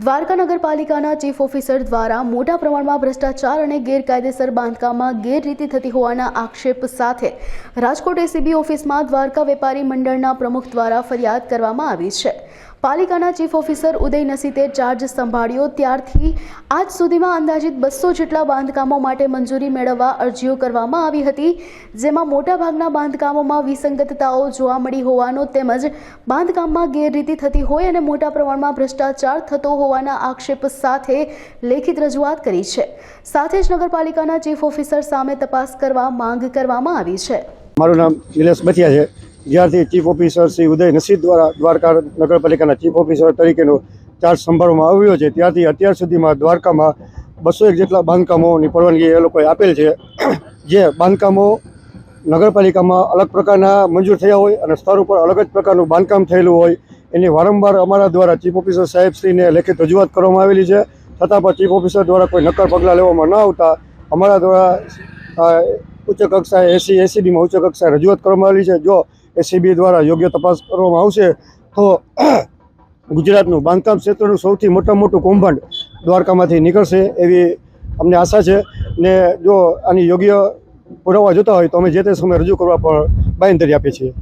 દ્વારકા નગરપાલિકાના chief officer દ્વારા મોટા પ્રમાણમાં ભ્રષ્ટાચાર અને ગેરકાયદેસર બાંધકામમાં ગેરરીતિ થતી હોવાના આક્ષેપ સાથે રાજકોટ એસીબી ઓફિસમાં દ્વારકા વેપારી મંડળના પ્રમુખ દ્વારા ફરિયાદ કરવામાં આવી છે. પાલિકાના ચીફ ઓફિસર ઉદય નસીતે ચાર્જ સંભાળ્યો. ત્યારથી આજ સુધીમાં અંદાજિત બસો જેટલા બાંધકામો માટે મંજૂરી મેળવવા અરજીઓ કરવામાં આવી હતી, જેમાં મોટાભાગના બાંધકામોમાં વિસંગતતાઓ જોવા મળી હોવાનો તેમજ બાંધકામમાં ગેરરીતિ થતી હોય અને મોટા પ્રમાણમાં ભ્રષ્ટાચાર થતો હોવાના આક્ષેપ સાથે લેખિત રજૂઆત કરી છે. સાથે જ નગરપાલિકાના ચીફ ઓફિસર સામે તપાસ કરવા માંગ કરવામાં આવી છે. મારું નામ નિલેશ બથિયા છે. જ્યારથી ચીફ ઓફિસર શ્રી ઉદય નસીબ દ્વારા દ્વારકા નગરપાલિકાના ચીફ ઓફિસર તરીકેનો ચાર્જ સંભાળવામાં આવ્યો છે ત્યારથી અત્યાર સુધીમાં દ્વારકામાં બસો એક જેટલા બાંધકામોની પરવાનગી એ લોકોએ આપેલ છે. જે બાંધકામો નગરપાલિકામાં અલગ પ્રકારના મંજૂર થયા હોય અને સ્તર ઉપર અલગ જ પ્રકારનું બાંધકામ થયેલું હોય, એની વારંવાર અમારા દ્વારા ચીફ ઓફિસર સાહેબશ્રીને લેખિત રજૂઆત કરવામાં આવેલી છે. છતાં પણ ચીફ ઓફિસર દ્વારા કોઈ નક્કર પગલાં લેવામાં ન આવતા અમારા દ્વારા ઉચ્ચ કક્ષાએ એસી એસીબીમાં ઉચ્ચ કક્ષાએ રજૂઆત કરવામાં આવેલી છે. જો એસીબી દ્વારા યોગ્ય તપાસ કરવામાં આવશે, તો ગુજરાતનું બાંધકામ ક્ષેત્રનું સૌથી મોટા મોટું કૌભાંડ દ્વારકામાંથી નીકળશે એવી અમને આશા છે. ને જો આની યોગ્ય પુરાવા જોતા હોય તો અમે જે તે સમયે રજૂ કરવા પર બાંયધરી આપીએ છીએ.